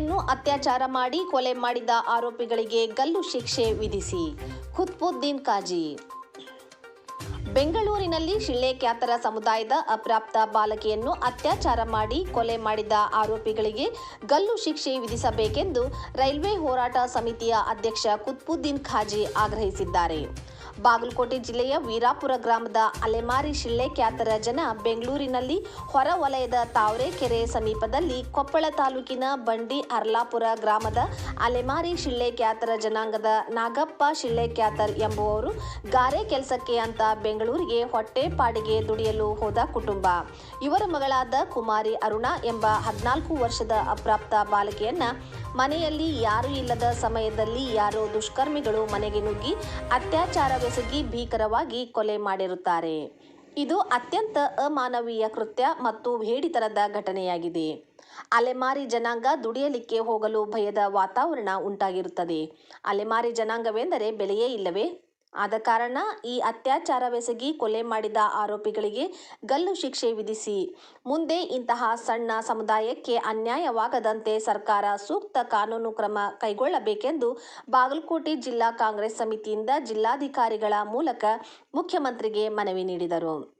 ಬಾಲಕಿಯನ್ನು ಅತ್ಯಾಚಾರ ಮಾಡಿ ಕೊಲೆ ಮಾಡಿದ ಆರೋಪಿಗಳಿಗೆ ಗಲ್ಲು ಶಿಕ್ಷೆ ವಿಧಿಸಿ. ಖುತ್ಬುದ್ದೀನ್ ಕಾಜಿ. ಬೆಂಗಳೂರಿನಲ್ಲಿ ಶಿಳ್ಳೆಕ್ಯಾತರ ಸಮುದಾಯದ ಅಪ್ರಾಪ್ತ ಬಾಲಕಿಯನ್ನು ಅತ್ಯಾಚಾರ ಮಾಡಿ ಕೊಲೆ ಮಾಡಿದ ಆರೋಪಿಗಳಿಗೆ ಗಲ್ಲು ಶಿಕ್ಷೆ ವಿಧಿಸಬೇಕೆಂದು ರೈಲ್ವೆ ಹೋರಾಟ ಸಮಿತಿಯ ಅಧ್ಯಕ್ಷ ಕುತ್ಬುದ್ದೀನ್ ಖಾಜಿ ಆಗ್ರಹಿಸಿದ್ದಾರೆ. ಬಾಗಲಕೋಟೆ ಜಿಲ್ಲೆಯ ವೀರಾಪುರ ಗ್ರಾಮದ ಅಲೆಮಾರಿ ಶಿಳ್ಳೆಕ್ಯಾತರ ಜನ ಬೆಂಗಳೂರಿನಲ್ಲಿ ಹೊರ ವಲಯದ ತಾವರೆಕೆರೆ ಸಮೀಪದಲ್ಲಿ ಕೊಪ್ಪಳ ತಾಲೂಕಿನ ಬಂಡಿ ಅರ್ಲಾಪುರ ಗ್ರಾಮದ ಅಲೆಮಾರಿ ಶಿಳ್ಳೆಕ್ಯಾತರ ಜನಾಂಗದ ನಾಗಪ್ಪ ಶಿಳ್ಳೆಕ್ಯಾತರ್ ಎಂಬುವವರು ಗಾರೆ ಕೆಲಸಕ್ಕೆ ಅಂತ ಬೆಂಗಳೂರಿಗೆ ಹೊಟ್ಟೆಪಾಡಿಗೆ ದುಡಿಯಲು ಹೋದ ಕುಟುಂಬ. ಇವರ ಮಗಳಾದ ಕುಮಾರಿ ಅರುಣಾ ಎಂಬ ಹದಿನಾಲ್ಕು ವರ್ಷದ ಅಪ್ರಾಪ್ತ ಬಾಲಕಿಯನ್ನ ಮನೆಯಲ್ಲಿ ಯಾರೂ ಇಲ್ಲದ ಸಮಯದಲ್ಲಿ ಯಾರೋ ದುಷ್ಕರ್ಮಿಗಳು ಮನೆಗೆ ನುಗ್ಗಿ ಅತ್ಯಾಚಾರವೆಸಗಿ ಭೀಕರವಾಗಿ ಕೊಲೆ ಮಾಡಿರುತ್ತಾರೆ. ಇದು ಅತ್ಯಂತ ಅಮಾನವೀಯ ಕೃತ್ಯ ಮತ್ತು ಹೇಡಿತನದ ಘಟನೆಯಾಗಿದೆ. ಅಲೆಮಾರಿ ಜನಾಂಗ ದುಡಿಯಲಿಕ್ಕೆ ಹೋಗಲು ಭಯದ ವಾತಾವರಣ ಉಂಟಾಗಿರುತ್ತದೆ. ಅಲೆಮಾರಿ ಜನಾಂಗವೆಂದರೆ ಬೆಲೆಯೇ ಇಲ್ಲವೇ? ಆದ ಕಾರಣ ಈ ಅತ್ಯಾಚಾರವೆಸಗಿ ಕೊಲೆ ಮಾಡಿದ ಆರೋಪಿಗಳಿಗೆ ಗಲ್ಲು ಶಿಕ್ಷೆ ವಿಧಿಸಿ. ಮುಂದೆ ಇಂತಹ ಸಣ್ಣ ಸಮುದಾಯಕ್ಕೆ ಅನ್ಯಾಯವಾಗದಂತೆ ಸರ್ಕಾರ ಸೂಕ್ತ ಕಾನೂನು ಕ್ರಮ ಕೈಗೊಳ್ಳಬೇಕೆಂದು ಬಾಗಲಕೋಟೆ ಜಿಲ್ಲಾ ಕಾಂಗ್ರೆಸ್ ಸಮಿತಿಯಿಂದ ಜಿಲ್ಲಾಧಿಕಾರಿಗಳ ಮೂಲಕ ಮುಖ್ಯಮಂತ್ರಿಗೆ ಮನವಿ ನೀಡಿದರು.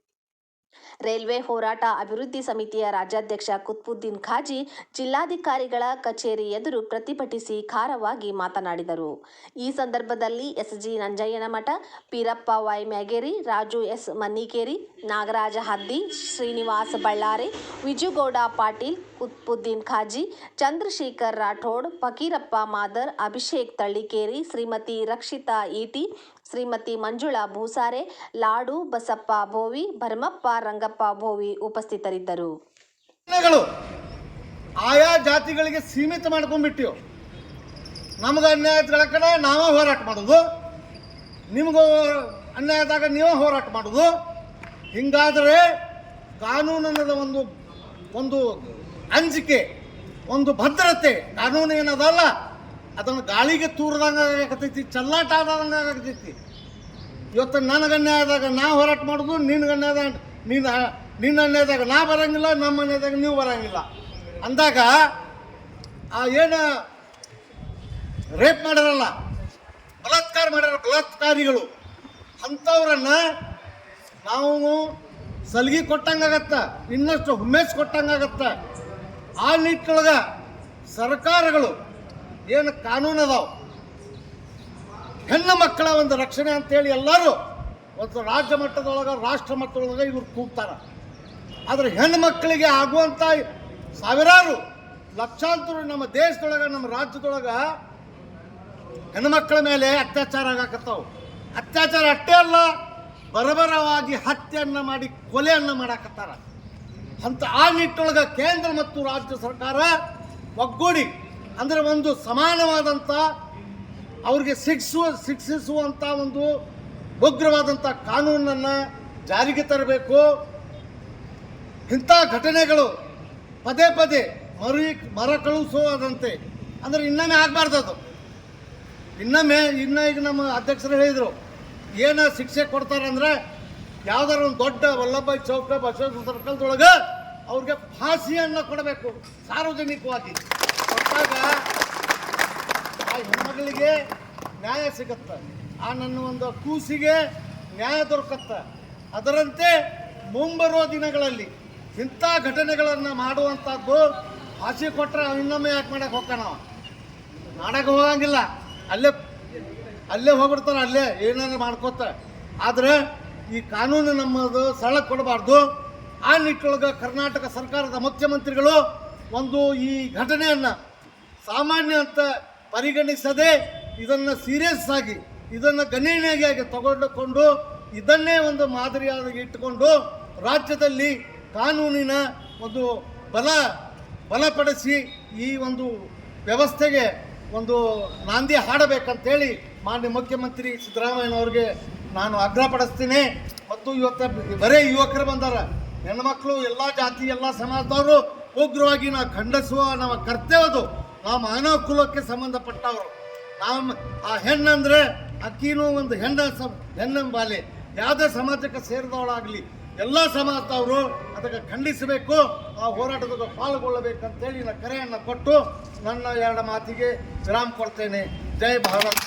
ರೈಲ್ವೆ ಹೋರಾಟ ಅಭಿವೃದ್ಧಿ ಸಮಿತಿಯ ರಾಜ್ಯಾಧ್ಯಕ್ಷ ಕುತ್ಬುದ್ದೀನ್ ಖಾಜಿ ಜಿಲ್ಲಾಧಿಕಾರಿಗಳ ಕಚೇರಿ ಎದುರು ಪ್ರತಿಭಟಿಸಿ ಖಾರವಾಗಿ ಮಾತನಾಡಿದರು. ಈ ಸಂದರ್ಭದಲ್ಲಿ SG Nanjayyanamath, Peerappa Y Myageri, Raju S Mannikeri, Nagaraj Haddi, Srinivas Ballari, Vijugouda Patil, Kutbuddin Khazi, Chandrashekhar Rathod, Fakirappa Madar, Abhishek Tallikeri, Shrimati Rakshita Eti Shrimati Manjula ಭೂಸಾರೆ, laddu Basappa Bhovi, Bharamappa Rangappa Bhovi ಉಪಸ್ಥಿತರಿದ್ದರು. ಆಯಾ ಜಾತಿಗಳಿಗೆ ಸೀಮಿತ ಮಾಡ್ಕೊಂಡ್ಬಿಟ್ಟಿವು. ನಮ್ಗೆ ಅನ್ಯಾಯ ಕಡೆ ನಾವೇ ಹೋರಾಟ ಮಾಡೋದು ನಿಮಗೂ ಅನ್ಯಾಯದಾಗ ನೀವೇ ಹೋರಾಟ ಮಾಡೋದು ಹಿಂಗಾದರೆ ಕಾನೂನಿನ ಒಂದು ಒಂದು ಅಂಜಿಕೆ, ಒಂದು ಭದ್ರತೆ, ಕಾನೂನು ಏನದಲ್ಲ ಅದನ್ನು ಗಾಳಿಗೆ ತೂರದಂಗೆ ಆಗತೈತಿ ಚಲ್ಲಾಟ ಆದಂಗೆ ಆಗತೈತಿ ಇವತ್ತು ನನ್ನ ಗಣ್ಯ ಆದಾಗ ನಾ ಹೋರಾಟ ಮಾಡೋದು, ನಿನ್ನ ಅನ್ಯಾಯದಾಗ ನೀನು ನಿನ್ನ ಅನ್ಯದಾಗ ನಾ ಬರೋಂಗಿಲ್ಲ, ನಮ್ಮ ಅನ್ಯದಾಗ ನೀವು ಬರೋಂಗಿಲ್ಲ. ಅಂದಾಗ ಆ ಏನು ರೇಪ್ ಮಾಡಿರಲ್ಲ ಬಲಾತ್ಕಾರ ಮಾಡ್ಯಾರ ಬಲಾತ್ಕಾರಿಗಳು, ಅಂಥವ್ರನ್ನ ನಾವು ಸಲಿಗೆ ಕೊಟ್ಟಂಗಾಗತ್ತ ಇನ್ನಷ್ಟು ಹುಮ್ಮೇಸ್ ಕೊಟ್ಟಂಗಾಗತ್ತ ಆ ನಿಟ್ಟೊಳಗೆ ಸರ್ಕಾರಗಳು ಏನು ಕಾನೂನು ಅದಾವ? ಹೆಣ್ಣು ಮಕ್ಕಳ ಒಂದು ರಕ್ಷಣೆ ಅಂತೇಳಿ ಎಲ್ಲರೂ ಒಂದು ರಾಜ್ಯ ಮಟ್ಟದೊಳಗೆ, ರಾಷ್ಟ್ರ ಮಟ್ಟದೊಳಗೆ ಇವ್ರು ಕೂಗ್ತಾರೆ. ಆದರೆ ಹೆಣ್ಣು ಮಕ್ಕಳಿಗೆ ಆಗುವಂಥ ಸಾವಿರಾರು ಲಕ್ಷಾಂತರ ನಮ್ಮ ದೇಶದೊಳಗೆ, ನಮ್ಮ ರಾಜ್ಯದೊಳಗೆ ಹೆಣ್ಣು ಮಕ್ಕಳ ಮೇಲೆ ಅತ್ಯಾಚಾರ ಆಗಾಕತ್ತಾವು. ಅತ್ಯಾಚಾರ ಅಷ್ಟೇ ಅಲ್ಲ, ಬರಬರವಾಗಿ ಹತ್ಯೆಯನ್ನು ಮಾಡಿ ಕೊಲೆಯನ್ನು ಮಾಡಾಕತ್ತಾರ. ಅಂತ ಆ ನಿಟ್ಟೊಳಗೆ ಕೇಂದ್ರ ಮತ್ತು ರಾಜ್ಯ ಸರ್ಕಾರ ಒಗ್ಗೂಡಿ ಅಂದರೆ ಒಂದು ಸಮಾನವಾದಂಥ ಅವ್ರಿಗೆ ಶಿಕ್ಷಿಸುವ ಶಿಕ್ಷಿಸುವಂಥ ಒಂದು ಉಗ್ರವಾದಂಥ ಕಾನೂನನ್ನು ಜಾರಿಗೆ ತರಬೇಕು. ಇಂಥ ಘಟನೆಗಳು ಪದೇ ಪದೇ ಮರು ಕಳುಹಿಸುವುದಂತೆ. ಅಂದರೆ ಇನ್ನೊಮ್ಮೆ ಆಗಬಾರ್ದು ಅದು. ಇನ್ನೊಮ್ಮೆ, ಇನ್ನು ಈಗ ನಮ್ಮ ಅಧ್ಯಕ್ಷರು ಹೇಳಿದರು, ಏನು ಶಿಕ್ಷೆ ಕೊಡ್ತಾರೆ ಅಂದರೆ ಯಾವ್ದಾರ ಒಂದು ದೊಡ್ಡ ವಲ್ಲಭಾಯ್ ಚೌಕ ಬಸವೇಶ್ವರ ಸರ್ಕಲ್ದೊಳಗೆ ಅವ್ರಿಗೆ ಫಾಸಿಯನ್ನು ಕೊಡಬೇಕು, ಸಾರ್ವಜನಿಕವಾಗಿ. ಕೊಟ್ಟಾಗ ಆ ಹೆಣ್ಮಗಳಿಗೆ ನ್ಯಾಯ ಸಿಗತ್ತ. ಆ ನನ್ನ ಒಂದು ಕೂಸಿಗೆ ನ್ಯಾಯ ದೊರಕತ್ತ. ಅದರಂತೆ ಮುಂಬರುವ ದಿನಗಳಲ್ಲಿ ಇಂಥ ಘಟನೆಗಳನ್ನು ಮಾಡುವಂಥದ್ದು ಹಾಸಿ ಕೊಟ್ಟರೆ ಇನ್ನೊಮ್ಮೆ ಯಾಕೆ ಮಾಡಕ್ಕೆ ಹೋಗ್ತಾನ ನಾವು? ಮಾಡಕ್ಕೆ ಹೋಗಂಗಿಲ್ಲ. ಅಲ್ಲೇ ಅಲ್ಲೇ ಹೋಗ್ಬಿಡ್ತಾರೆ, ಅಲ್ಲೇ ಏನಾದ್ರು ಮಾಡ್ಕೋತ. ಆದರೆ ಈ ಕಾನೂನು ನಮ್ಮದು ಸರಳ ಕೊಡಬಾರ್ದು. ಆ ನಿಟ್ಟೊಳಗೆ ಕರ್ನಾಟಕ ಸರ್ಕಾರದ ಮುಖ್ಯಮಂತ್ರಿಗಳು ಒಂದು ಈ ಘಟನೆಯನ್ನು ಸಾಮಾನ್ಯ ಅಂತ ಪರಿಗಣಿಸದೆ ಇದನ್ನು ಸೀರಿಯಸ್ ಆಗಿ, ಇದನ್ನು ಗಣನೀಯವಾಗಿ ತಗೊಂಡುಕೊಂಡು, ಇದನ್ನೇ ಒಂದು ಮಾದರಿಯಾಗಿ ಇಟ್ಟುಕೊಂಡು ರಾಜ್ಯದಲ್ಲಿ ಕಾನೂನಿನ ಒಂದು ಬಲ, ಬಲಪಡಿಸಿ ಈ ಒಂದು ವ್ಯವಸ್ಥೆಗೆ ಒಂದು ನಾಂದಿ ಹಾಡಬೇಕಂತೇಳಿ ಮಾನ್ಯ ಮುಖ್ಯಮಂತ್ರಿ ಸಿದ್ದರಾಮಯ್ಯನವ್ರಿಗೆ ನಾನು ಆಗ್ರಹಪಡಿಸ್ತೀನಿ ಮತ್ತು ಇವತ್ತು ಬರೇ ಯುವಕರು ಬಂದಾರ. ಹೆಣ್ಮಕ್ಳು, ಎಲ್ಲ ಜಾತಿ, ಎಲ್ಲ ಸಮಾಜದವರು ಉಗ್ರವಾಗಿ ನಾವು ಖಂಡಿಸುವ ನಮ್ಮ ಕರ್ತವ್ಯ ಅದು. ನಾವು ಮಾನವ ಕುಲಕ್ಕೆ ಸಂಬಂಧಪಟ್ಟವರು. ನಾವು ಆ ಹೆಣ್ಣಂದ್ರೆ ಅಕ್ಕಿನೂ ಒಂದು ಹೆಣ್ಣ ಸ ಹೆಣ್ಣ ಬಾಲೆ ಯಾವುದೇ ಸಮಾಜಕ್ಕೆ ಸೇರಿದವಳಾಗಲಿ, ಎಲ್ಲ ಸಮಾಜದವರು ಅದಕ್ಕೆ ಖಂಡಿಸಬೇಕು. ಆ ಹೋರಾಟದಲ್ಲಿ ಪಾಲ್ಗೊಳ್ಳಬೇಕಂತೇಳಿ ನಾನು ಕರೆಯನ್ನು ಕೊಟ್ಟು ನನ್ನ ಎರಡು ಮಾತಿಗೆ ವಿರಾಮ ಕೊಡ್ತೇನೆ. ಜೈ ಭಾರತ್.